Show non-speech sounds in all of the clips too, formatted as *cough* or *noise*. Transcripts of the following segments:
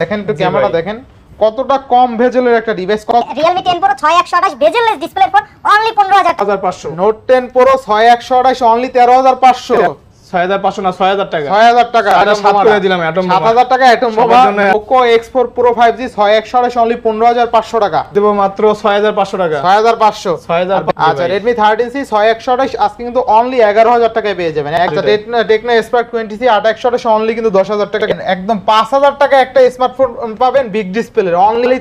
দেখেন একটু ক্যামেরা দেখেন কতটা কম ভেজেলের একটা ডিভাইস প্রো ছয় একশো আঠাশ বেজেলেস ডিসপ্লে ফোন অনলি পনেরো হাজার হাজার পাঁচশো। নোট টেন প্রো ছয় একশো আঠাশ অনলি তেরো একদম পাঁচ হাজার টাকা? অনলি 15500 হাজার দেব অনলি একটা কিন্তু স্মার্টফোন পাবেন বিগ ডিসপ্লে অনলি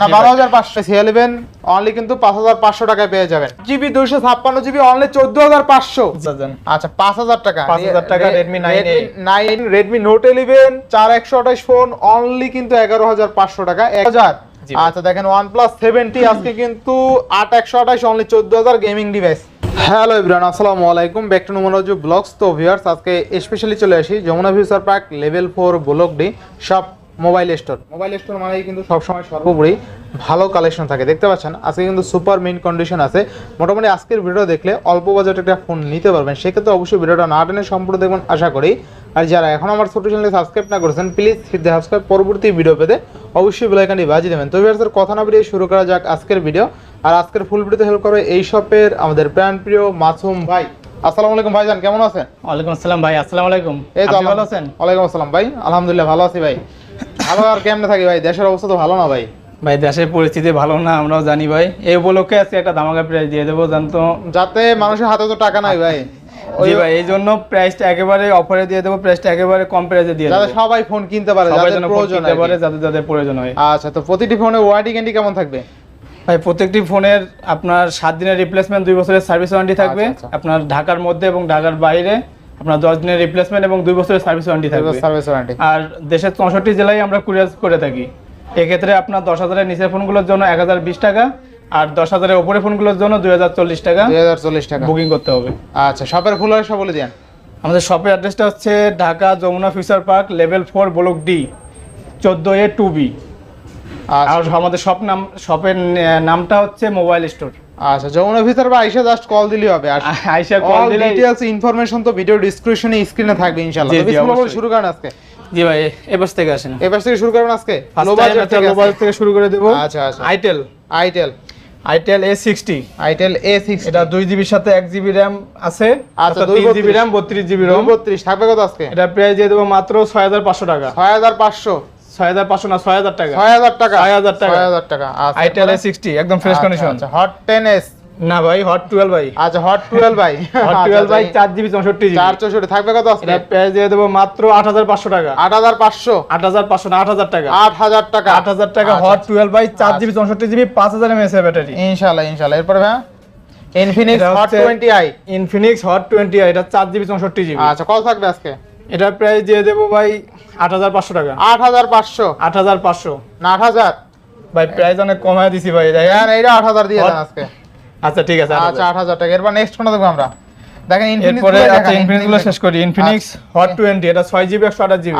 না 12500 11 অনলি কিন্তু 5500 টাকায় পেয়ে যাবেন। জিবি 256 জিবি অনলি 14500 পাঁচশো টাকা এক হাজার। আচ্ছা দেখেন ওয়ান প্লাস আজকে কিন্তু আট একশো আঠাশ অনলি চোদ্দ হাজার গেমিং ডিভাইস হ্যালো আসসালামু আলাইকুম। ব্যাক টু নোমোলজি আজকে স্পেশালি চলে আসি Jamuna future park level four block D সব মোবাইল স্টোর। মোবাইল স্টোর মানেই কিন্তু সবসময় সর্বোপরি ভালো কালেকশন থাকে। দেখতে পাচ্ছেন আজকে কিন্তু সুপার মেইন কন্ডিশন আছে। মোটামুটি আজকের ভিডিও দেখলে অল্প বাজেট একটা ফোন নিতে পারবেন। সেক্ষেত্রে অবশ্যই ভিডিওটা না টেনে সম্পূর্ণ দেখবেন আশা করি। আর যারা এখন আমার ছোট চ্যানেলে সাবস্ক্রাইব না করেছেন প্লিজ হিট দ্য সাবস্ক্রাইব পরবর্তী ভিডিও পেতে অবশ্যই বেলাইকানটি বাজিয়ে দেবেন। তো ভিউয়ার্সের কথা না বেরিয়ে শুরু করা যাক আজকের ভিডিও আর আজকের ফুল ভিডিওতে হেল্প করবে এই শপের আমাদের প্রাণ প্রিয় মাসুম ভাই। আসসালামু আলাইকুম ভাইজান কেমন আছেন? ওয়ালাইকুম আসসালাম ভাই আসসালামু আলাইকুম। এই তো আপনি ভালো আছেন? ওয়ালাইকুম আসসালাম ভাই আলহামদুলিল্লাহ ভালো আছি ভাই। ভালো আর কেমনে থাকি ভাই? দেশের অবস্থা তো ভালো না ভাই। ভাই দেশের পরিস্থিতি ভালো না আমরাও জানি ভাই। এই উপলক্ষে আজকে একটা ধামাকা প্রাইস দিয়ে দেবো জানতো যাতে মানুষের হাতে তো টাকা নাই ভাই। জি ভাই এই জন্য প্রাইসটা একেবারে অফারে দিয়ে দেবো প্রাইসটা একেবারে কম প্রাইসে দিয়ে যাতে দেবো। সবাই ফোন কিনতে পারে যাদের প্রয়োজন কিনতে। পারে যাদের যাদের প্রয়োজন হয়। আচ্ছা তো প্রতিটি ফোনে ওয়ারেন্টি গ্যারান্টি কেমন থাকবে? ভাই প্রত্যেকটি ফোনের আপনার সাত দিনের রিপ্লেসমেন্ট দুই বছরের সার্ভিস ওয়ারেন্টি থাকবে। আচ্ছা, আচ্ছা। আপনার ঢাকার মধ্যে এবং ঢাকার বাইরে। আপনার দশ দিনের রিপ্লেসমেন্ট এবং দুই বছরের সার্ভিস ওয়ারেন্টি থাকবে। সার্ভিস ওয়ারেন্টি আর দেশের চৌষট্টি জেলায় আমরা কুরিয়ার করে থাকি। এক্ষেত্রে আপনার দশ হাজারের নিচের ফোনগুলোর জন্য এক হাজার বিশ টাকা আর দশ হাজারের উপরে ফোনগুলোর জন্য দুই হাজার চল্লিশ টাকা দুই হাজার চল্লিশ টাকা। বুকিং করতে হবে। আচ্ছা শপের ফুল হয় সব বলে দিন আমাদের শপের অ্যাড্রেসটা হচ্ছে Dhaka Jamuna future park level four block D চোদ্দ এ টু বি আর আচ্ছা আমাদের শপ নাম শপের নামটা হচ্ছে মোবাইল স্টোর আচ্ছা যমুনার ভিতর বা আইসা জাস্ট কল দিলেই হবে। আর আইসা কল দিলে ডিটেইলস ইনফরমেশন তো ভিডিও ডেসক্রিপশনে স্ক্রিনে থাকবে ইনশাআল্লাহ। তো বিসমিল্লাহ শুরু করেন আজকে। জি ভাই এবার থেকে আসেন। এবার থেকে শুরু করবেন আজকে? থেকে থেকে শুরু করে দেবো। আচ্ছা, আচ্ছা। Itel itel itel A sixty itel A six এটা দুই জিবির সাথে এক জিবি র্যাম আছে আচ্ছা, দুই জিবি 32 র্যাম বত্রিশ জিবি রোম বত্রিশ। থাকবে কত আজকে? এটা প্রাইস দিয়ে দেবো মাত্র ছয় হাজার পাঁচশো টাকা। ছয় হাজার পাঁচশো। ছয় হাজার পাঁচশো না ছয় হাজার টাকা? ছয় হাজার টাকা। 6,000 টাকা। ছয় হাজার টাকা আইটেল এ সিক্সটি একদম ফ্রেশ কন্ডিশন হট না ভাই ভাই। আচ্ছা ভাই। *laughs* জিবি চৌষট্টি জিবি থাকবে কত এটা প্রাইস দিয়ে দেবো মাত্র টাকা। না টাকা। টাকা। টাকা হট ব্যাটারি। ইনশাআল্লাহ ইনশাআল্লাহ। এরপরে ভাই ইনফিনিক্স হট হচ্ছে- twenty I Infinix hot twenty এটা চার জিবি চৌষট্টি জিবি আচ্ছা কত থাকবে আজকে? এটার প্রাইস দিয়ে দেবো ভাই আট হাজার পাঁচশো টাকা। আট হাজার পাঁচশো। আট হাজার পাঁচশো। না আট হাজার। ভাই প্রাইস অনেক কমায় দিছি ভাই দেখেন। হ্যাঁ এইটা আট হাজার দিয়ে দেন আজকে। আচ্ছা ঠিক আছে আচ্ছা আট হাজার টাকা। এরপর নেক্সট কোনটা দেখব আমরা? দেখেন ইনফিনিক্স এরপরে আচ্ছা ইনফিনিক্সগুলো শেষ করি। ইনফিনিক্স হট টোয়েন্টি এটা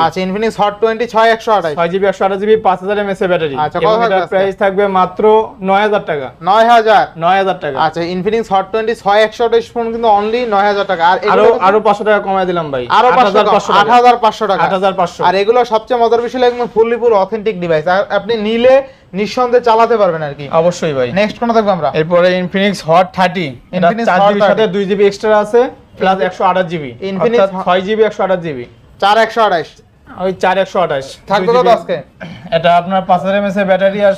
আচ্ছা ইনফিনিক্স হট টোয়েন্টি ছয় একশো আঠাশ। ছয় জিবি একশো আঠাশ জিবি পাঁচ হাজার এমএস ব্যাটারি আচ্ছা, কত এটার প্রাইস থাকবে মাত্র নয় হাজার টাকা। নয় হাজার? নয় হাজার টাকা। আচ্ছা ইনফিনিক্স হট টোয়েন্টি ছয় একশো আঠাশ ফোন কিন্তু অনলি নয় হাজার টাকা। আর আরও আরও পাঁচশো টাকা কমায় দিলাম ভাই। আরও আট পাঁচশো হাজার পাঁচশো আট হাজার পাঁচশো টাকা। আট হাজার পাঁচশো। আর এগুলো সবচেয়ে মজার বিষয় একদম ফুললি ফুল অথেন্টিক ডিভাইস আপনি নিলে নিঃসন্দেহে চালাতে পারবেন আর কি। অবশ্যই ভাই। নেক্সট কোনটা দেখব আমরা? এরপরে ইনফিনিক্স হট থার্টি সাথে দুই জিবি এক্সট্রা আছে প্লাস একশো আঠাশ জিবি। Hot- ছয় জিবি একশো আঠাশ জিবি। চার একশো আঠাশ। ওই চার একশো আঠাশ। থাকবে কত আজকে? এটা আপনার পাঁচ হাজার এমএস এর ব্যাটারি আর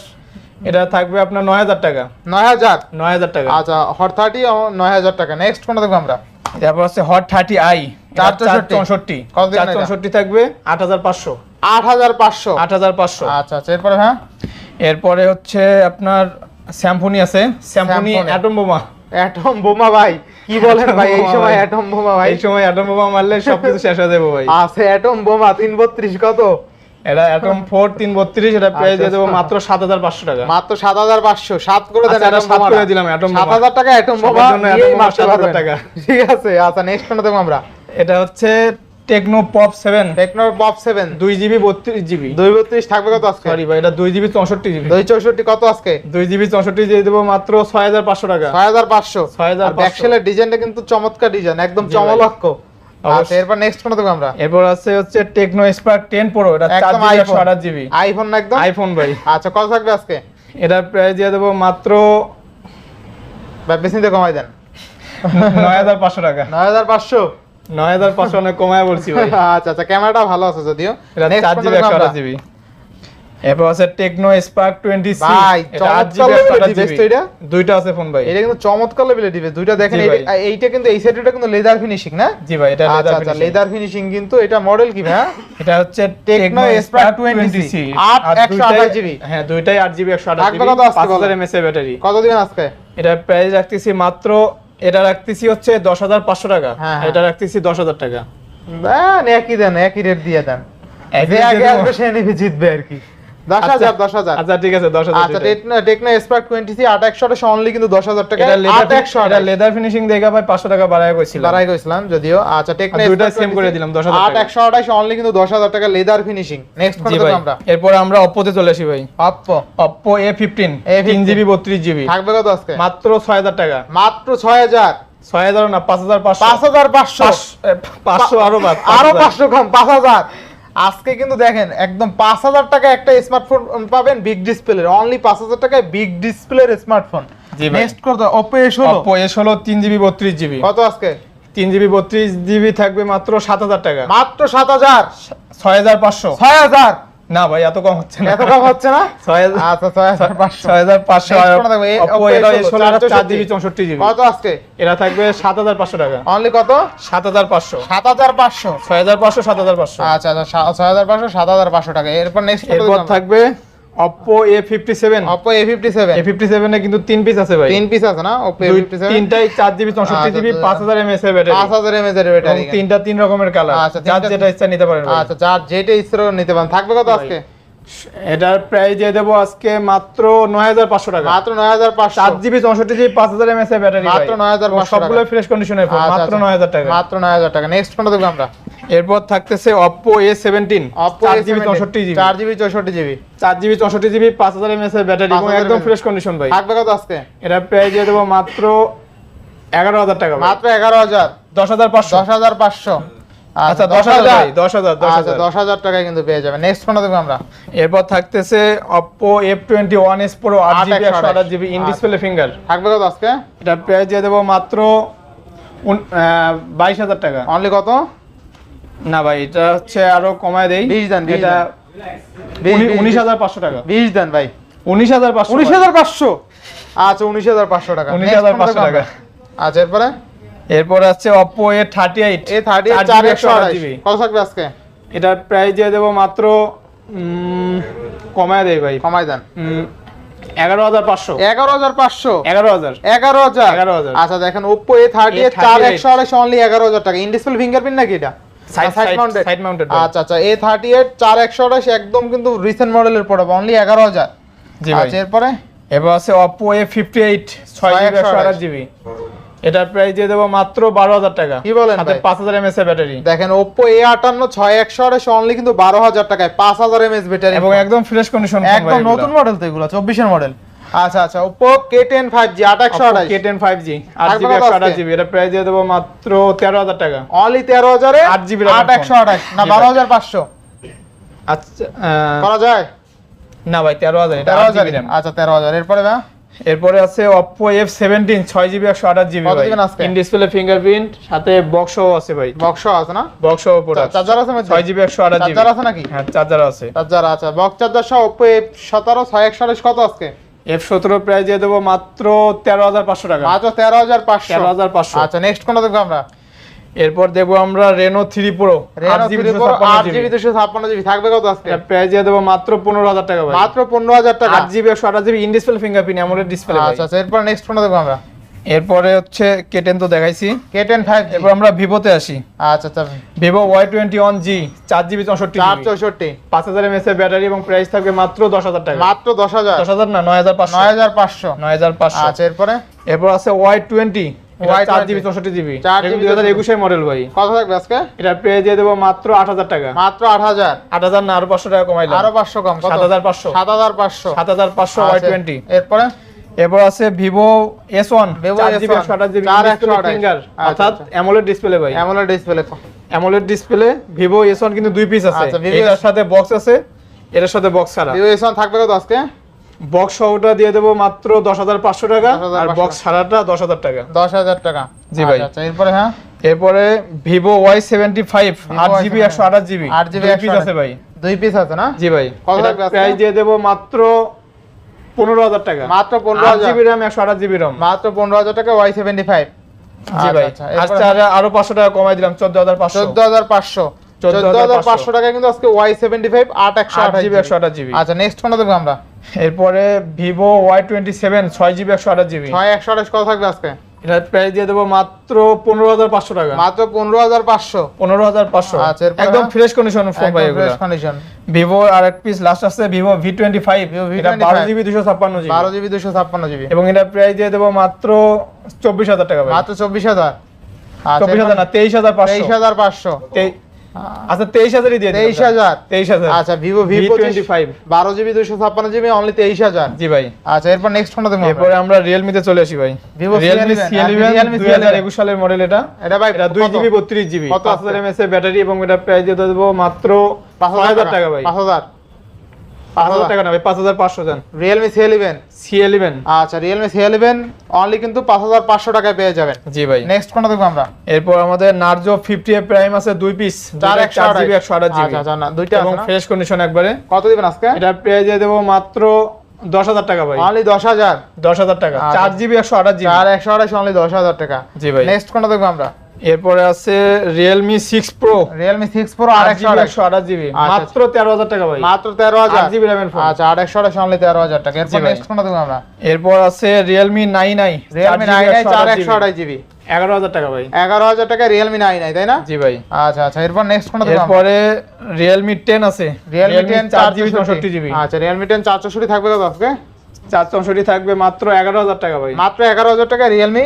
এটা থাকবে আপনার নয় হাজার টাকা। নয় হাজার? নয় হাজার টাকা। আচ্ছা হট থার্টি নয় হাজার টাকা। নেক্সট কোনটা দেখব আমরা? তারপর হচ্ছে হট থার্টি আই চৌষট্টি। চৌষট্টি থাকবে আট হাজার পাঁচশো। আট হাজার পাঁচশো। আট হাজার পাঁচশো। আচ্ছা আচ্ছা এরপরে হ্যাঁ? এরপরে হচ্ছে আপনার স্যাম্পনি আছে। স্যাম্পনি অ্যাটম বোমা। অ্যাটম বোমা ভাই কি বলেন ভাই এই সময় অ্যাটম বোমা ভাই। এই সময় অ্যাটম বোমা মারলে সবকিছু শেষ হয়ে যাবে ভাই। আছে অ্যাটম বোমা তিন বত্রিশ কত? এটা অ্যাটম ফোর তিন বত্রিশ এটা প্রাইস দিয়ে দেবো আচ্ছা। মাত্র সাত হাজার পাঁচশো টাকা। মাত্র সাত হাজার পাঁচশো। সাত করে দেন আচ্ছা, এটা সাত করে দিলাম সাত বোমা। হাজার টাকা অ্যাটম বোমা জন্য বোমা 7,000 টাকা। ঠিক আছে আচ্ছা নেক্সট কোনটা দেখব আমরা। এটা হচ্ছে Tecno pop seven Tecno pop seven দুই জিবি বত্রিশ জিবি দুই বত্রিশ থাকবে কত আজকে? সরি ভাই এটা দুই জিবি চৌষট্টি জিবি দুই চৌষট্টি কত আজকে? দুই জিবি চৌষট্টি দিয়ে দেবো মাত্র ছয় হাজার পাঁচশো টাকা। ছয় হাজার পাঁচশো। 6,500 ব্যাকসেলের ডিজাইনটা কিন্তু চমৎকার ডিজাইন একদম চমলক্ষ। আচ্ছা এরপর নেক্সট দেবো আমরা? এরপর আছে হচ্ছে টেকনো স্পার্ক টেন প্রো এটা একদম আইফোন আঠাশ জিবি আইফোন না একদম? আইফোন ভাই। আচ্ছা কত থাকবে আজকে? প্রাইস দিয়ে দেবো মাত্র বা বেশি কমাই দেন। নয় হাজার পাঁচশো টাকা। নয় হাজার পাঁচশো? নয় হাজার পাঁচশো অনেক কমায় বলছি ভাই। *laughs* আচ্ছা আচ্ছা ক্যামেরাটা ভালো আছে যদিও। এটা Next জিবি দেবো একশো আমরা? আঠাশ জিবি এরপর আছে টেকনো স্পার্ক টোয়েন্টি ভাই, চমৎকার জিবি একশো level আঠাশ device জিবি। তো এটা? দুইটা আছে ফোন ভাই। এটা কিন্তু চমৎকার লেভেলের ডিভাইস দুইটা দেখেন এইটা- এইটা কিন্তু এই সাইডটা কিন্তু লেদার ফিনিশিং না? জি ভাই এটা আচ্ছা leather আচ্ছা লেদার ফিনিশিং কিন্তু এটা মডেল কি ভাই এটা হচ্ছে Tecno Tecno spark 20C, twenty C আট একশো হ্যাঁ দুইটাই জিবি জিবি ব্যাটারি কত দিবেন আজকে? এটা প্রাইস রাখতেছি মাত্র এটা রাখতেছি হচ্ছে দশ হাজার পাঁচশো টাকা। হ্যাঁ, এটা রাখতেছি দশ হাজার টাকা। দেন একই দেন একই রেট দিয়ে দেন। আগে আসবে সে জিতবে আর কি। আচ্ছা, হাজার দশ হাজার। আচ্ছা ঠিক আছে আচ্ছা Tecno Tecno spark twenty C আট একশো আঠাশ অনলি কিন্তু টাকা এটা লেদার একশো এটা লেদার ফিনিশিং ভাই টাকা বাড়ায় কইছিল যদিও। আচ্ছা টেকনো দুইটা same করে দিলাম, 10,000 আট টাকা। একশো আঠাশ অনলি কিন্তু টাকা লেদার ফিনিশিং নেক্সট জি করে ভাই আমরা? এরপর আমরা অপ্পোতে চলে আসি ভাই। Oppo Oppo A fifteen A15 তিন জিবি বত্রিশ জিবি থাকবে কত আজকে? মাত্র ছয় হাজার টাকা। মাত্র ছয় হাজার। ছয় হাজার না পাঁচ হাজার পাঁচশো। পাঁচ হাজার পাঁচশো। পাঁচশো আরও বাদ আরও পাঁচশো কম পাঁচ হাজার। আজকে কিন্তু দেখেন একদম পাঁচ হাজার টাকা একটা স্মার্টফোন পাবেন বিগ ডিসপ্লে অনলি পাঁচ হাজার টাকায় বিগ ডিসপ্লের স্মার্টফোন জি ভাই। নেক্সট করতে ওপো এ ষোলো। অপ্পো এ ষোলো তিন জিবি বত্রিশ জিবি কত আজকে? তিন জিবি বত্রিশ জিবি থাকবে মাত্র সাত হাজার টাকা। মাত্র সাত হাজার। ছয় হাজার পাঁচশো। ছয় হাজার। না ভাই এত কম হচ্ছে না। এত কম হচ্ছে না? আচ্ছা ছয় হাজার পাঁচশো। ছয় হাজার পাঁচশো Next কোনটা থাকবে? এ- অপ্পো Oppo এটা A16, ষোলো চার জিবি চৌষট্টি জিবি কত আজকে? এরা থাকবে সাত হাজার পাঁচশো টাকা। অনলি কত? সাত হাজার পাঁচশো। সাত হাজার পাঁচশো। ছয় হাজার পাঁচশো সাত হাজার পাঁচশো। আচ্ছা আচ্ছা ছয় হাজার পাঁচশো সাত হাজার পাঁচশো টাকা। এরপর নেক্সট এরপর থাকবে Oppo A fifty seven Oppo A fifty seven fifty সেভেনে কিন্তু 3 পিস আছে ভাই। 3 পিস আছে না? Oppo এ দুই- ফিফটি সেভেন তিনটাই চার জিবি চৌষট্টি আচ্ছা, জিবি তো- পাঁচ হাজার এমএস এর ব্যাটারি পাঁচ হাজার এমএজ এর ব্যাটারি তিনটা তিন রকমের কালার আচ্ছা, যার যেটা ইচ্ছা নিতে পারেন আচ্ছা যার যেটা ইচ্ছা নিতে পারেন। থাকবে কত আজকে? এটার প্রাইস দিয়ে দেবো আজকে মাত্র নয় হাজার পাঁচশো টাকা। মাত্র নয় হাজার পাঁচশো। চার জিবি চৌষট্টি জিবি পাঁচ হাজার এমএস ব্যাটারি মাত্র 9,500 সবগুলো ফ্রেশ কন্ডিশনের আচ্ছা, মাত্র আচ্ছা। নয় হাজার টাকা। মাত্র নয় হাজার টাকা। নেক্সট কোনটা দেখব আমরা। এরপর থাকতেছে অপ্পো এ সেভেন্টিন অপো চার জিবি চৌষট্টি জিবি চার জিবি চৌষট্টি জিবি চার জিবি চৌষট্টি জিবি পাঁচ হাজার এমএস এর ব্যাটারি একদম ফ্রেশ কন্ডিশন ভাই। থাকবে কত আজকে? এটা প্রাইস দিয়ে দেবো মাত্র এগারো হাজার টাকা মাত্র এগারো হাজার। দশ হাজার পাঁচশো। দশ হাজার পাঁচশো। আচ্ছা দশ হাজার দশ হাজার দশ আচ্ছা হাজার। টাকায় কিন্তু পেয়ে যাবে নেক্সট কোনটা দেখব আমরা। এরপর থাকতেছে Oppo F twenty one S Pro আট আট জিবি একশো একশো আঠাশ আঠাশ। জিবি ইন আচ্ছা। ডিসপ্লে ফিঙ্গার থাকবে কত আজকে? এটা প্রাইস দিয়ে দেবো মাত্র বাইশ হাজার টাকা। অনলি কত? না ভাই এটা হচ্ছে আরও কমায় দেই। 20 দেন, এটা বিশ, বিশ, উনিশ হাজার পাঁচশো টাকা। বিশ দেন ভাই। উনিশ হাজার পাঁচশো উনিশ হাজার পাঁচশো? আচ্ছা উনিশ হাজার পাঁচশো টাকা। 19,500 Next কোনটা দেখব টাকা। আচ্ছা এরপরে? এরপর আছে থার্টি চার একশো আঠাশ। কত থাকবে আজকে এটার প্রাইস দিয়ে দেবো মাত্র কমায় দেই ভাই। কমাই দেন। এগারো হাজার পাঁচশো। এগারো হাজার পাঁচশো? এগারো হাজার। এগারো হাজার? 11,000 আচ্ছা দেখেন ওপ্পো এ থার্টি চার একশো আড়াইশ অনলি এগারো হাজার টাকা। ইনডিসপ্লে ফিঙ্গারপ্রিন্ট নাকি এটা? Side mounted. আচ্ছা আচ্ছা এ থার্টি এইট চার একশো আড়াইশ একদম কিন্তু রিসেন্ট মডেলের পড়বে। অনলি এগারো হাজার। আচ্ছা এরপরে? এবার আছে অপ্পো এ ফিফটি এইট ছয় একশো 128 জিবি এটার প্রাইস দিয়ে দেবো মাত্র বারো হাজার টাকা। কি বলেন পাঁচ হাজার এমএস এর ব্যাটারি দেখেন ওপো এ আটান্ন ছয় একশো আড়াইশ অনলি কিন্তু বারো হাজার টাকায় পাঁচ হাজার এমএস ব্যাটারি এবং একদম ফ্রেশ কন্ডিশন একদম নতুন মডেল তো এগুলো চব্বিশের মডেল আচ্ছা আচ্ছা কে টেন ফাইভ জি আট কে টেন ফাইভ জি আট জিবি কত একশো আঠাশ জিবি এটা প্রাইস দিয়ে দেবো মাত্র তেরো হাজার টাকা। অনলি তেরো হাজারে 8 GB আট একশো phone। আঠাশ না বারো হাজার পাঁচশো। আচ্ছা করা যায়? না ভাই তেরো হাজার তেরো জিবি। আচ্ছা তেরো হাজার। এরপরে ভাই? এরপরে আছে জিবি কত দিবেন আজকে? ইন ডিসপ্লে ফিঙ্গারপ্রিন্ট সাথে বক্সও আছে ভাই। বক্সও আছে না? বক্সও চার্জার আছে জিবি একশো আঠাশ জিবি চার্জার আছে নাকি? হ্যাঁ চার্জার আছে। চার্জার আছে। বক্স চার্জার সহ ছয় একশো আঠাশ কত আজকে? এফ সতেরো প্রাইস দিয়ে দেবো মাত্র তেরো হাজার পাঁচশো টাকা। মাত্র তেরো হাজার পাঁচশো। তেরো হাজার পাঁচশো। আচ্ছা নেক্সট কোনটা দেখব আমরা? এরপর দেখব আমরা রেনো থ্রি জিবি থাকবে কত আজকে? প্রাইস দিয়ে দেবো মাত্র পনেরো হাজার টাকা ভাই। মাত্র টাকা। ইন ডিসপ্লে ফিঙ্গারপ্রিন্ট ডিসপ্লে আচ্ছা আচ্ছা এরপর নেক্সট আমরা। এরপরে হচ্ছে কেটেন তো দেখাইছি। কে টেন ফাইভ এরপর আমরা ভিভোতে আসি। আচ্ছা আচ্ছা। Vivo Y twenty one G চার জিবি চৌষট্টি চার চৌষট্টি। পাঁচ হাজার এমএস এর ব্যাটারি এবং প্রাইস থাকবে মাত্র দশ হাজার টাকা। মাত্র দশ হাজার। দশ হাজার না নয় হাজার পাঁচশো। নয় হাজার পাঁচশো। নয় হাজার পাঁচশো। আচ্ছা এরপরে? এরপর আছে ওয়াই টোয়েন্টি Y20 চার জিবি চৌষট্টি জিবি 4GB দুই মডেল ভাই। কত থাকবে আজকে? এটা পেয়ে দিয়ে দেবো মাত্র আট হাজার টাকা। মাত্র আট হাজার। আট হাজার না আরও পাঁচশো টাকা কমাইলাম। আরও পাঁচশো কম সাত হাজার পাঁচশো। সাত হাজার পাঁচশো। সাত হাজার পাঁচশো ওয়াই টোয়েন্টি এরপরে? এরপর আছে ভিভো এস ওয়ান Vivo চার জিবি S1, একশো আঠাশ জিবি চার একশো আঠাশ। ফিঙ্গার অর্থাৎ। অ্যামোলেড ডিসপ্লে ভাই। AMOLED display AMOLED display Vivo S one কিন্তু দুই পিস আছে। আচ্ছা, Vivo এটার সাথে বক্স আছে এটার সাথে বক্স ছাড়া। ভিভো এস থাকবে কত আজকে? বক্স সহটা দিয়ে দেবো মাত্র দশ হাজার পাঁচশো টাকা আর বক্স ছাড়াটা দশ হাজার টাকা। দশ হাজার টাকা। জি ভাই। আচ্ছা, আচ্ছা এরপরে হ্যাঁ? এরপরে ভিভো ওয়াই সেভেন্টি ফাইভ আট জিবি Y75 একশো আঠাশ জিবি। আট জিবি পিস আছে ভাই। দুই পিস আছে না? জি ভাই? প্রাইস দিয়ে দেবো মাত্র পনেরো হাজার টাকা। মাত্র পনেরো হাজার। জিবি র্যাম একশো আঠাশ জিবি রম মাত্র পনেরো হাজার টাকা ওয়াই সেভেন্টি ফাইভ জি ভাই। আচ্ছা আর আরও পাঁচশো টাকা কমাই দিলাম চোদ্দ হাজার পাঁচশো। চোদ্দ হাজার পাঁচশো। চোদ্দ হাজার পাঁচশো। টাকা কিন্তু আজকে ওয়াই সেভেন্টি ফাইভ আট একশো আট আঠাশ জিবি একশো আঠাশ জিবি। আচ্ছা নেক্সট কোনটা দেখব আমরা? এরপরে ভিভো ওয়াই টোয়েন্টি সেভেন ছয় জিবি একশো আঠাশ জিবি। ছয় একশো আঠাশ কত থাকবে আজকে? এটার প্রাইস দিয়ে দেবো মাত্র পনেরো হাজার পাঁচশো টাকা। মাত্র পনেরো হাজার পাঁচশো। পনেরো হাজার পাঁচশো। আচ্ছা, একদম ফ্রেশ কন্ডিশন ফোন ভাই এগুলো। কন্ডিশন ভিভো আর এক পিস লাস্ট আছে ভিভো ভি টোয়েন্টি ফাইভ। এটা বারো জিবি দুশো ছাপ্পান্ন জিবি। বারো জিবি দুশো ছাপ্পান্ন জিবি। এবং এটা প্রাইস দিয়ে দেবো মাত্র চব্বিশ হাজার টাকা মাত্র চব্বিশ হাজার। চব্বিশ হাজার না তেইশ হাজার পাঁচশো। তেইশ হাজার পাঁচশো। আচ্ছা তেইশ হাজারই দিয়ে তেইশ হাজার? তেইশ হাজার। আচ্ছা ভিভো ভি টোয়েন্টি ফাইভ বারো জিবি দুশো ছাপ্পান্ন জিবি অনলি তেইশ হাজার। জি ভাই। আচ্ছা এরপর নেক্সট ফোন এরপরে আমরা? রিয়েলমিতে চলে আসি ভাই। ভিভো রিয়েলমি সি ইলেভেন দুই হাজার একুশ সালের মডেল এটা। এটা ভাই এটা দুই জিবি বত্রিশ জিবি। কত হাজার এমএস ব্যাটারি এবং এটা প্রাইস দিয়ে দেবো মাত্র পাঁচ হাজার টাকা ভাই। পাঁচ হাজার। পাঁচ হাজার টাকা না ভাই আচ্ছা অনলি কিন্তু টাকায় পেয়ে যাবেন। জি ভাই। নেক্সট কোনটা দেখব আমরা? এরপর আমাদের নার্জো ফিফটি প্রাইম আছে দুই পিস চার একশো চার জিবি একশো আঠাশ জিবি আচ্ছা না দুইটা এবং ফ্রেশ কন্ডিশন একবারে। কত দিবেন আজকে? এটা প্রাইস দিয়ে দেবো মাত্র দশ হাজার টাকা ভাই। অনলি দশ হাজার? দশ হাজার টাকা। আচ্ছা। চার জিবি একশো আঠাশ জিবি চার একশো আঠাশ অনলি দশ হাজার টাকা। জি ভাই। নেক্সট কোনটা দেখব আমরা? এরপরে আছে six Pro Realme six Pro আর আট জিবি জিবি আচ্ছা, মাত্র তেরো হাজার টাকা ভাই। মাত্র তেরো হাজার। আট জিবি র্যামের ফোন আচ্ছা আট একশো আঠাশ অনলি তেরো হাজার টাকা। এরপর নেক্সট কোনটা দেখব আমরা। এরপর আছে আই রিয়েলমি নাইন আই চার জিবি এগারো হাজার টাকা ভাই। এগারো হাজার টাকা রিয়েলমি নাইন আই তাই না? জি ভাই। আচ্ছা আচ্ছা এরপর নেক্সট কোনটা আমরা? এরপরে রিয়েলমি টেন আছে। রিয়েলমি টেন চার জিবি চৌষট্টি। জিবি আচ্ছা টেন চার চৌষট্টি থাকবে কত আজকে? চার চৌষট্টি থাকবে মাত্র এগারো হাজার টাকা ভাই। মাত্র এগারো হাজার টাকা রিয়েলমি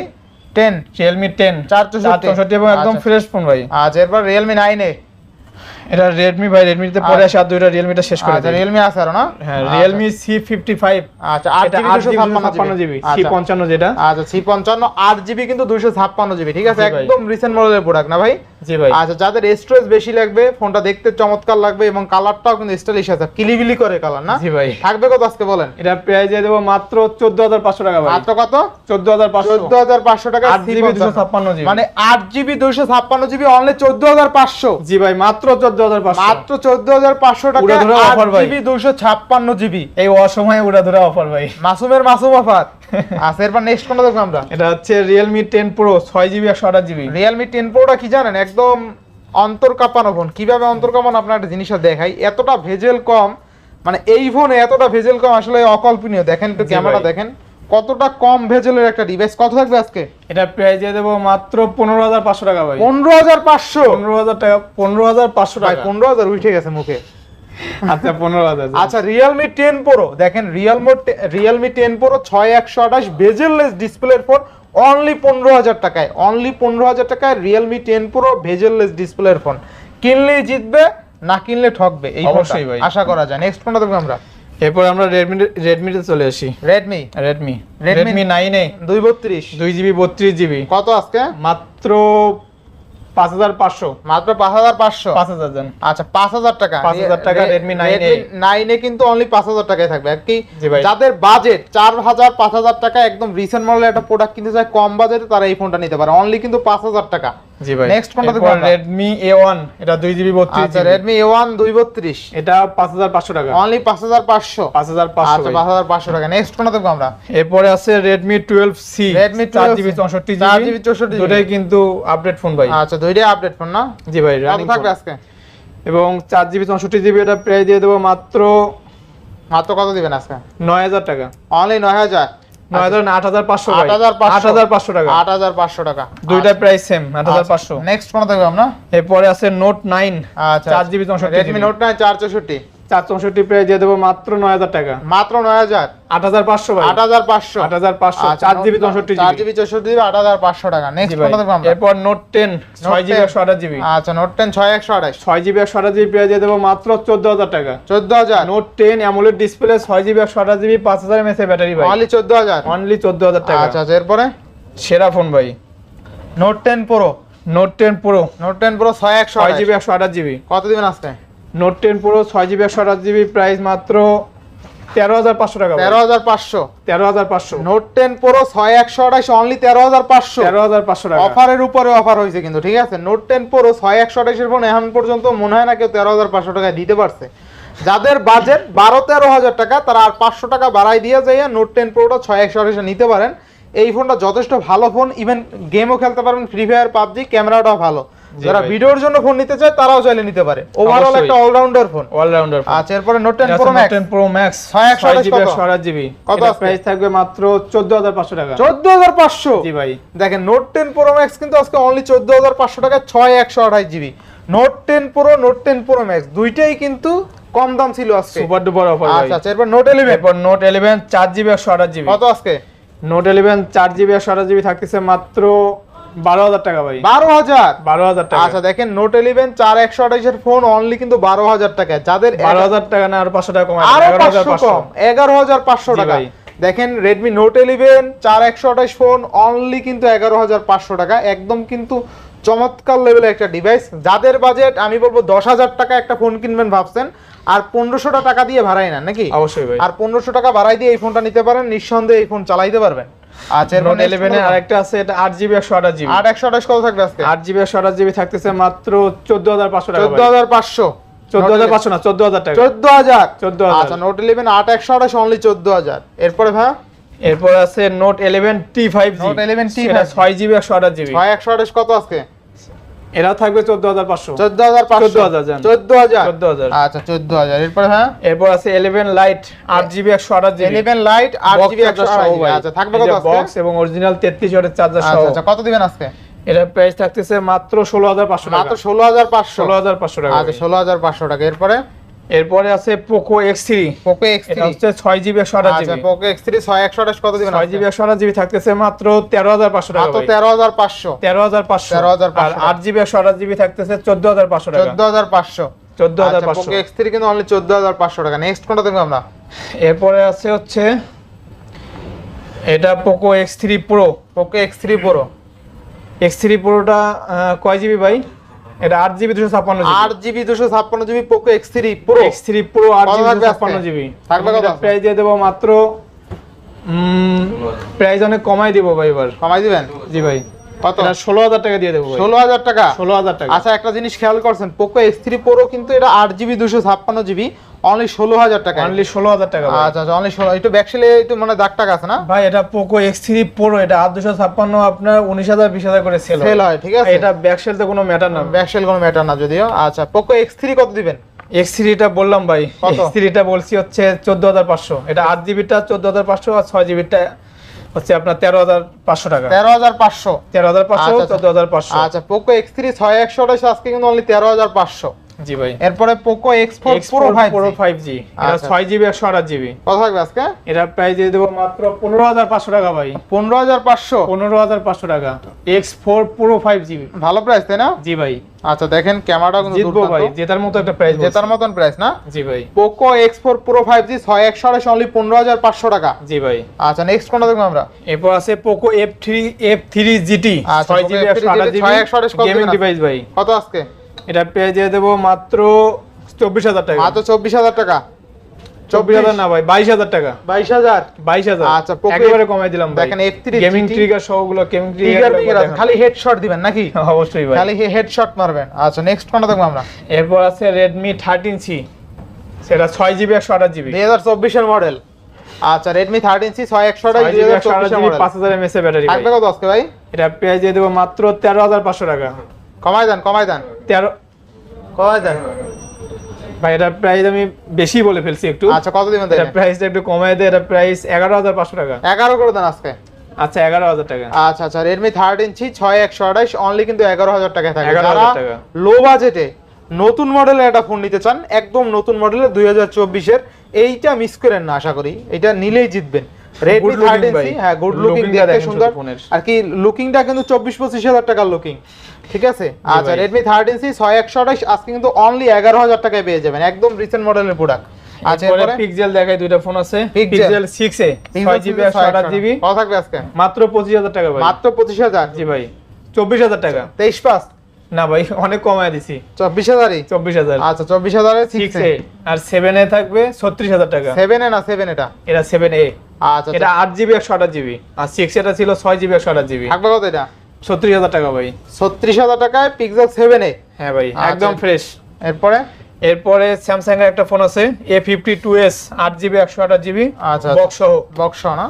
টেন রিয়েলমি টেন এবং একদম আচ্ছা। ফ্রেশ ফোন ভাই। আচ্ছা এরপর রিয়েলমি নাইন এ? এটা রেডমি ভাই রেডমিতে পরে আসে আর দুইটা রিয়েলমিটা শেষ করে আচ্ছা রিয়েলমি আছে আর না? হ্যাঁ রিয়েলমি সি ফিফটি ফাইভ আচ্ছা আট জিবি ছাপ্পান্ন জিবি সি আচ্ছা। পঞ্চান্ন যেটা। আচ্ছা সি পঞ্চান্ন আট জিবি কিন্তু দুইশো ছাপ্পান্ন জিবি ঠিক আছে? একদম রিসেন্ট মডেলের প্রোডাক্ট না ভাই? জি ভাই। আচ্ছা যাদের স্টোরেজ বেশি লাগবে ফোনটা দেখতে চমৎকার লাগবে এবং কালারটাও কিন্তু স্টাইলিশ আছে। কিলিবিলি করে কালার না? জি ভাই। থাকবে কত আজকে বলেন? এটা প্রাইস দিয়ে দেবো মাত্র চোদ্দ হাজার পাঁচশো টাকা ভাই। মাত্র কত? চোদ্দ হাজার পাঁচশো। চোদ্দ হাজার পাঁচশো টাকা আট জিবি দুশো ছাপ্পান্ন জিবি। মানে আট জিবি দুইশো ছাপ্পান্ন জিবি অনলি চোদ্দ হাজার পাঁচশো। জি ভাই মাত্র চোদ্দ হাজার পাঁচশো। মাত্র চোদ্দ হাজার পাঁচশো টাকা উড়াধুরা আট offer ভাই। জিবি দুইশো ছাপ্পান্ন জিবি। এই অসময়ে উড়াধুরা অফার ভাই। মাসুমের মাসুম অফার *laughs* আচ্ছা এরপর নেক্সট কোনটা দেখব আমরা? এটা হচ্ছে প্রো ছয় জিবি একশো আঠাশ জিবি রিয়েলমি টেন প্রোটা কি জানেন? একদম অন্তর কাঁপানো ফোন কীভাবে অন্তর কাঁপানো আপনার একটা জিনিসটা দেখাই? এতটা ভেজেল কম মানে এই ফোনে এতটা ভেজেল কম আসলে অকল্পনীয়। দেখেন একটু ক্যামেরা দেখেন। কতটা কম ভেজেলের একটা ডিভাইস কত থাকবে আজকে? এটা প্রাইস দিয়ে দেবো মাত্র পনেরো হাজার পাঁচশো টাকা ভাই। পনেরো হাজার পাঁচশো? পনেরো হাজার টাকা পনেরো হাজার পাঁচশো টাকা। পনেরো হাজার উঠে গেছে মুখে। *laughs* আচ্ছা পনেরো হাজার আচ্ছা রিয়েলমি টেন প্রো দেখেন রিয়েলমি রিয়েলমি টেন প্রো ছয় একশো আঠাশ ভেজেললেস ডিসপ্লের ফোন অনলি পনেরো হাজার টাকায় অনলি পনেরো হাজার টাকায় রিয়েলমি টেন প্রো ভেজেললেস ডিসপ্লের ফোন কিনলেই জিতবে না কিনলে ঠকবে এই অবশ্যই ভাই। আশা করা যায়। নেক্সট কোনটা দেখব আমরা। এরপর আমরা রেডমি রেডমিতে চলে আসি। Redmi Redmi Redmi- Redmi nine A দুই বত্রিশ। দুই জিবি বত্রিশ জিবি। কত আজকে? মাত্র পাঁচ হাজার পাঁচশো। মাত্র পাঁচ হাজার পাঁচশো? পাঁচ হাজার আচ্ছা পাঁচ হাজার টাকা। 5,000 টাকা Redmi 9A নাইনে কিন্তু অনলি পাঁচ হাজার টাকায় থাকবে। আর কি যাদের বাজেট চার হাজার পাঁচ হাজার টাকা একদম রিসেন্ট মডেলের একটা প্রোডাক্ট কিনতে চায় কম বাজেটে তারা এই ফোনটা নিতে পারে। অনলি কিন্তু পাঁচ হাজার টাকা। জি ভাই। নেক্সট কোনটা দেখব Redmi A1 এটা 2GB 32 আচ্ছা Redmi A1 232 এটা 5500 টাকা। অনলি 5500 5500 আচ্ছা 5500 টাকা। নেক্সট কোনটা দেখব আমরা? এরপরে আছে Redmi 12C Redmi 4GB 64GB 4GB 64GB দুটোই কিন্তু আপডেট ফোন ভাই। আচ্ছা দুটোই আপডেট ফোন না? জি ভাই রানিং থাকবে আজকে? এবং 4GB 64GB এটা প্রাইস দিয়ে দেব মাত্র মাত্র কত দিবেন আজকে? 9000 টাকা। অনলি 9000 এরপরে আছে নোট নাইন আচ্ছা চার জিবি চৌষট্টি রেডমি নোট নাইন চার চৌষট্টি। চার চৌষট্টি প্রাইস দিয়ে দেবো মাত্র নয় হাজার টাকা। মাত্র নয় হাজার? আট হাজার পাঁচশো আট হাজার পাঁচশো। আট হাজার পাঁচশো। চার জিবি চৌষট্টি চার জিবি। চৌষট্টি জিবি আট হাজার পাঁচশো টাকা। নেক্সট এরপর নোট টেন ছয় জিবি একশো আঠাশ জিবি। আচ্ছা নোট টেন ছয় একশো আঠাশ। ছয় জিবি একশো আঠাশ জিবি প্রাইস দিয়ে দেবো মাত্র চোদ্দ হাজার টাকা। চোদ্দ হাজার? নোট টেন অ্যামোলেড ডিসপ্লে ছয় জিবি একশো আঠাশ জিবি পাঁচ হাজার এমএস ব্যাটারি ভাই। অনলি চোদ্দ হাজার? অনলি চোদ্দ হাজার টাকা। আচ্ছা আচ্ছা এরপরে? সেরা ফোন ভাই। Note ten Pro Note ten Pro Note ten Pro ছয় একশো ছয় জিবি একশো আঠাশ জিবি। কত দিবেন আজকে? নোট টেন প্রো ছয় জিবি একশো আঠাশ জিবি প্রাইস মাত্র তেরো হাজার পাঁচশো টাকা তেরো হাজার পাঁচশো। তেরো হাজার পাঁচশো। নোট টেন প্রো ছয় একশো আঠাশ অনলি তেরো হাজার পাঁচশো। তেরো হাজার পাঁচশো টাকা। অফারের উপরে অফার হয়েছে কিন্তু ঠিক আছে? নোট টেন প্রো ছয় একশো আঠাশের ফোন এখন পর্যন্ত মনে হয় না কেউ তেরো হাজার পাঁচশো টাকায় দিতে পারছে। যাদের বাজেট বারো তেরো হাজার টাকা তারা আর পাঁচশো টাকা বাড়াই দিয়ে যাইয়া নোট টেন প্রোটা ছয় একশো আঠাশে নিতে পারেন। এই ফোনটা যথেষ্ট ভালো ফোন ইভেন গেমও খেলতে পারবেন ফ্রি ফায়ার পাবজি ক্যামেরাটাও ভালো। যারা ভিডিওর জন্য ফোন নিতে চায় তারাও চাইলে নিতে পারে। ওভারঅল একটা অলরাউন্ডার ফোন অলরাউন্ডার ফোন আচ্ছা এরপরে Note ten Pro Max ten Pro Max ছয় একশো ছয় আঠাশ জিবি কত? একশো আঠাশ জিবি কত প্রাইস থাকবে মাত্র চোদ্দ হাজার পাঁচশো টাকা। চোদ্দ হাজার পাঁচশো? জি ভাই। দেখেন নোট টেন প্রো ম্যাক্স কিন্তু আজকে অনলি চোদ্দ হাজার পাঁচশো টাকা ছয় একশো আঠাশ GB Note ten Pro Note ten Pro Max দুইটাই কিন্তু কম দাম ছিল আজকে। সুপার ডুপার অফার আচ্ছা আচ্ছা এরপর নোট ইলেভেন এরপর নোট ইলেভেন চার জিবি একশো আঠাশ জিবি কত আজকে? নোট ইলেভেন চার জিবি একশো আঠাশ জিবি থাকতেছে মাত্র বারো হাজার টাকা ভাই। বারো হাজার? বারো হাজার টাকা। আচ্ছা দেখেন নোট ইলেভেন চার একশো আঠাশের ফোন অনলি কিন্তু বারো হাজার টাকা। যাদের বারো হাজার টাকা না আর পাঁচশো টাকা কমায় আরও পাঁচশো পাঁচশো। কম। এগারো হাজার পাঁচশো টাকা। দেখেন রেডমি নোট ইলেভেন চার একশো আঠাশ ফোন অনলি কিন্তু এগারো হাজার পাঁচশো টাকা। একদম কিন্তু চমৎকার লেভেলের একটা ডিভাইস যাদের বাজেট আমি বলব দশ হাজার টাকা একটা ফোন কিনবেন ভাবছেন আর পনেরোশোটা টাকা দিয়ে ভাড়াই না নাকি? অবশ্যই আর পনেরোশো টাকা ভাড়াই দিয়ে এই ফোনটা নিতে পারেন নিঃসন্দেহে এই ফোন চালাইতে পারবেন। আচ্ছা নোট ইলেভেন এর আরেকটা আছে এটা আট জিবি একশো আঠাশ জিবি। কত থাকবে আজকে? আট জিবি একশো আঠাশ জিবি থাকতেছে মাত্র টাকা চোদ্দ হাজার পাঁচশো। চোদ্দ হাজার পাঁচশো না চোদ্দ হাজার টাকা। চোদ্দ হাজার? 14,000 আচ্ছা নোট ইলেভেন আট একশো আঠাশ অনলি চোদ্দ হাজার। এরপরে ভাই? এরপর আছে Note eleven T five eleven 11 T5G ছয় জিবি একশো আঠাশ জিবি। ছয় একশো আঠাশ কত আজকে? এরাও থাকবে চোদ্দ হাজার পাঁচশো। চোদ্দ হাজার পাঁচশো? 14,000 জান। চোদ্দ হাজার? 14,000 আচ্ছা চোদ্দ হাজার। এরপরে হ্যাঁ? এরপর আছে ইলেভেন লাইট আট জিবি একশো আঠাশ জিবি। ইলেভেন লাইট আট জিবি একশো আঠাশ জিবি। আচ্ছা থাকবে কত আজকে? বক্স এবং অরিজিনাল তেত্রিশ ওয়াটের চার্জার সহ। আচ্ছা কত দিবেন আজকে? এটা প্রাইস থাকতেছে মাত্র ষোলো হাজার পাঁচশো টাকা। মাত্র ষোলো হাজার পাঁচশো। ষোলো হাজার পাঁচশো টাকা আচ্ছা ষোলো হাজার পাঁচশো টাকা। এরপরে? এরপরে আছে Poco X three Poco X three হচ্ছে ছয় জিবি একশো আঠাশ আচ্ছা জিবি পোকো এক্স থ্রি ছয় একশো আঠাশ কত দিবেন ছয় জিবি একশো আঠাশ জিবি থাকতেছে মাত্র তেরো হাজার পাঁচশো টাকা মাত্র ভাই। তেরো হাজার পাঁচশো। তেরো হাজার পাঁচশো। 13,500 আর আট জিবি একশো আঠাশ জিবি থাকতেছে চোদ্দ হাজার পাঁচশো টাকা। চোদ্দ হাজার পাঁচশো। চোদ্দ হাজার পাঁচশো। পোকো এক্স থ্রি কিন্তু অনলি চোদ্দ হাজার পাঁচশো টাকা। নেক্সট কোনটা দেখব আমরা? এরপরে আছে হচ্ছে এটা Poco X three Pro Poco X three Pro X three প্রোটা কয় জিবি ভাই? এটা আট জিবি দুশো ছাপ্পান্ন আট জিবি দুশো ছাপ্পান্ন GB Poco X three Pro X three Pro আট কত জিবি থাকবে আজকে? ছাপ্পান্ন জিবি। থাকবে কত? প্রাইস দিয়ে দেবো মাত্র প্রাইস অনেক কমাই দিব ভাই এবার। কমাই দিবেন? জি ভাই। এটা ষোলো হাজার টাকা দিয়ে দেবো ষোলো হাজার টাকা? ষোলো হাজার টাকা। আচ্ছা একটা জিনিস খেয়াল করছেন পোকো এক্স থ্রি প্রো কিন্তু এটা আট জিবি দুশো ছাপ্পান্ন জিবি অনলি ষোলো হাজার টাকা অনলি ষোলো হাজার টাকা আচ্ছা আচ্ছা অনলি ষোলো একটু ব্যাকসেলে একটু মানে দাগ টাক আছে না? ভাই এটা পোকো এক্স থ্রি প্রো এটা আট দুশো ছাপ্পান্ন আপনার উনিশ হাজার বিশ হাজার করে সেল সেল হয় ঠিক আছে? এটা ব্যাক সেলতে কোনো ম্যাটার না। ব্যাকসেল কোনো ম্যাটার না যদিও। আচ্ছা পোকো এক্স থ্রি কত দিবেন? এক্স থ্রিটা বললাম ভাই। কত? এক্স থ্রিটা বলছি হচ্ছে চোদ্দ হাজার পাঁচশো। এটা আট জিবিটা চোদ্দ হাজার পাঁচশো আর ছয় জিবিটা হচ্ছে আপনার তেরো হাজার পাঁচশো টাকা। তেরো হাজার পাঁচশো। তেরো হাজার পাঁচশো আচ্ছা, আচ্ছা। চোদ্দ হাজার পাঁচশো। আচ্ছা পোকো এক্স থ্রি ছয় একশো আজকে কিন্তু অনলি তেরো হাজার পাঁচশো। জি ভাই। এরপরে Poco X four X Pro five G এটা আচ্ছা। ছয় জিবি একশো আঠাশ জিবি কত থাকবে আজকে? এটা প্রাইস দিয়ে দেবো মাত্র পনেরো হাজার পাঁচশো টাকা ভাই। পনেরো হাজার পাঁচশো? পনেরো হাজার পাঁচশো টাকা। X four Pro five GB ভালো প্রাইস তাই না? জি ভাই। আচ্ছা দেখেন ক্যামেরাটা কিন্তু জিতবো ভাই জেতার মতো একটা প্রাইস জেতার মতন প্রাইস না? জি ভাই। Poco X four Pro five G ছয় একশো আঠাশ অনলি পনেরো হাজার পাঁচশো টাকা। জি ভাই। আচ্ছা নেক্সট কোনটা দেখব আমরা? এরপর আছে Poco F three F three GT আচ্ছা, ছয় Poco জিবি একশো F3 আঠাশ জিবি 628 কত গেমিং ডিভাইস ভাই। কত আজকে? এটা পেয়ে দিয়ে দেবো মাত্র চব্বিশ হাজার টাকা। মাত্র চব্বিশ হাজার টাকা। চব্বিশ হাজার না ভাই বাইশ হাজার টাকা। বাইশ হাজার? বাইশ হাজার। আচ্ছা, একেবারে কমাই দিলাম দেখেন F3 গেমিং GT ট্রিগার সহগুলো গেমিং ট্রিগার ট্রিগার খালি হেডশট দিবেন নাকি? *laughs* অবশ্যই ভাই। খালি হেডশট মারবেন। আচ্ছা নেক্সট কোনটা দেখব আমরা? এরপর আছে রেডমি থার্টিন সি সেটা ছয় জিবি একশো আঠাশ জিবি দুই হাজার চব্বিশের মডেল আচ্ছা ব্যাটারি থাকবে কত আজকে ভাই? এটা দিয়ে দেবো মাত্র তেরো হাজার পাঁচশো টাকা। কমাই দেন কমাই দেন। তেরো কমাই দেন। ভাই এটা প্রাইস আমি বেশি বলে ফেলছি একটু। আচ্ছা কত দিবেন এটা প্রাইসটা একটু কমাই দেয় এটা প্রাইস এগারো হাজার পাঁচশো টাকা। এগারো করে দেন আজকে। আচ্ছা এগারো হাজার টাকা। আচ্ছা আচ্ছা রেডমি থার্ড ইঞ্চি ছয় একশো আঠাশ অনলি কিন্তু এগারো হাজার টাকায় থাকে। 11,000 যারা টাকা। লো বাজেটে নতুন মডেলের একটা ফোন নিতে চান একদম নতুন মডেলের দুই হাজার চব্বিশের এইটা মিস করেন না আশা করি। এটা নিলেই জিতবেন। রেডমি সি হ্যাঁ গুড লুকিং দেখতে দেখেন সুন্দর। আর কি লুকিংটা কিন্তু চব্বিশ পঁচিশ হাজার টাকার লুকিং ঠিক আছে? আচ্ছা রেডমি ছয় একশো আঠাশ আজকে কিন্তু অনলি এগারো হাজার টাকায় পেয়ে যাবেন। একদম রিসেন্ট মডেলের প্রোডাক্ট আচ্ছা এরপরে এরপরে? পিক্সেল দেখায় দুইটা ফোন আছে। পিক্সেল 6 এ। 6 আর 128 কত থাকবে আজকে। মাত্র 25000 টাকা ভাই। মাত্র পঁচিশ হাজার? জি ভাই। 24000 টাকা। না ভাই অনেক কমায় দিছি। চব্বিশ হাজারই? 24000 আচ্ছা সিক্স 6 এ। আর 7 এ থাকবে 36000 টাকা। সেভেন এ না সেভেন এটা এটা 7 এ আচ্ছা এটা 8 জিবি 128 জিবি। আর 6 এটা ছিল 6 জিবি 128 জিবি। থাকবে কত এটা? 36000 টাকা ভাই। ছত্রিশ হাজার টাকায় পিক্সেল সেভেন এ? হ্যাঁ ভাই আচ্ছা। একদম ফ্রেশ এরপরে? এরপরে স্যামসাং এর একটা ফোন আছে A52s 8 জিবি 128 জিবি। আচ্ছা বক্স সহ। বক্স না?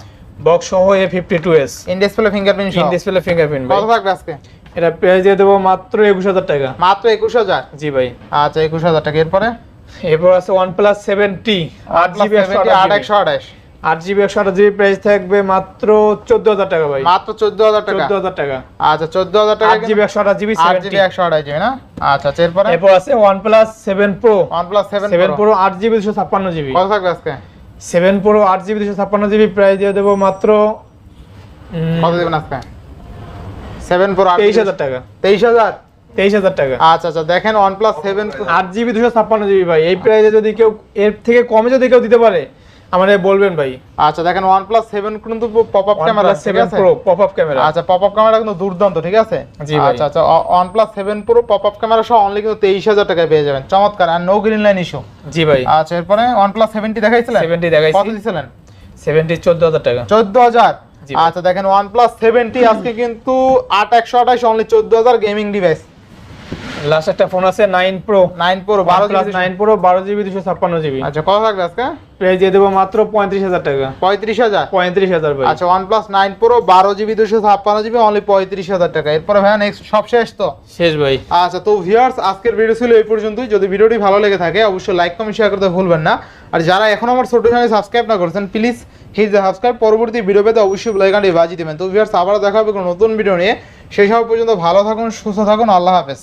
বক্স সহ A52s in display fingerprint in display fingerprint কত থাকবে আজকে? এটা প্রাইস দিয়ে দেবো মাত্র 21000 টাকা। মাত্র একুশ হাজার? জি ভাই। আচ্ছা একুশ হাজার টাকা। এরপরে? এরপর আছে OnePlus 7T 8 জিবি আট একশো আঠাশ। আট জিবি একশো প্রাইস থাকবে মাত্র চোদ্দ হাজার টাকা ভাই। মাত্র চোদ্দ হাজার টাকা? চোদ্দ হাজার টাকা। আচ্ছা চোদ্দ হাজার টাকা আট জিবি একশো জিবি আট জিবি একশো না? আচ্ছা আচ্ছা এরপরে? এরপর আছে OnePlus 7 Pro OnePlus seven 7 Pro আট জিবি দুশো ছাপ্পান্ন জিবি। কত থাকবে আজকে? সেভেন Pro আট জিবি দুশো ছাপ্পান্ন জিবি প্রাইস দিয়ে দেবো মাত্র কত দেবেন আজকে? সেভেন ফোর তেইশ হাজার টাকা। তেইশ হাজার? তেইশ হাজার টাকা। আচ্ছা আচ্ছা দেখেন ওয়ান প্লাস সেভেন আট জিবি দুশো ছাপ্পান্ন জিবি ভাই। এই প্রাইসে যদি কেউ এর থেকে কমে যদি কেউ দিতে পারে আমাদের বলবেন ভাই। আচ্ছা দেখেন প্লাস সেভেন কিন্তু pop up camera OnePlus 7 Pro pop up camera আচ্ছা পপ আপ ক্যামেরা কিন্তু দুর্দান্ত ঠিক আছে? জি ভাই। আচ্ছা আচ্ছা OnePlus seven Pro pop up camera সহ অনলি কিন্তু তেইশ হাজার টাকায় পেয়ে যাবেন। চমৎকার আর নো গ্রিন লাইন ইস্যু জি ভাই। আচ্ছা এরপরে প্লাস সেভেন্টি দেখাইছিলেন? 70 দেখাইছি। কত দিছিলেন? সেভেন্টি চোদ্দ হাজার টাকা। চোদ্দ হাজার? জি ভাই। আচ্ছা দেখেন প্লাস সেভেন্টি আজকে কিন্তু আট একশো আঠাশ অনলি চোদ্দ হাজার গেমিং ডিভাইস লাস্ট একটা ফোন আছে নাইন প্রো নাইন প্রো বারো প্লাস নাইন প্রো বারো জিবি দুশো ছাপ্পান্ন জিবি। আচ্ছা কত থাকবে আজকে? প্রাইস দিয়ে দেবো মাত্র পঁয়ত্রিশ হাজার টাকা। পঁয়ত্রিশ হাজার? পঁয়ত্রিশ হাজার ভাই। আচ্ছা প্লাস নাইন প্রো বারো জিবি দুশো ছাপ্পান্ন জিবি অনলি পঁয়ত্রিশ হাজার টাকা। এরপরে ভাইয়া নেক্সট সব শেষ তো? শেষ ভাই। আচ্ছা তো ভিউয়ার্স আজকের ভিডিও ছিল এই পর্যন্তই। যদি ভিডিওটি ভালো লেগে থাকে অবশ্যই লাইক কমেন্ট শেয়ার করতে ভুলবেন না। আর যারা এখন আমার ছোট চ্যানেল সাবস্ক্রাইব না করেছেন প্লিজ হিজ সাবস্ক্রাইব পরবর্তী ভিডিও পেতে অবশ্যই লাইকানটি বাজিয়ে দেবেন। তো ভিউয়ার্স আবারও দেখা হবে নতুন ভিডিও নিয়ে। সেই সময় পর্যন্ত ভালো থাকুন সুস্থ থাকুন আল্লাহ হাফেজ।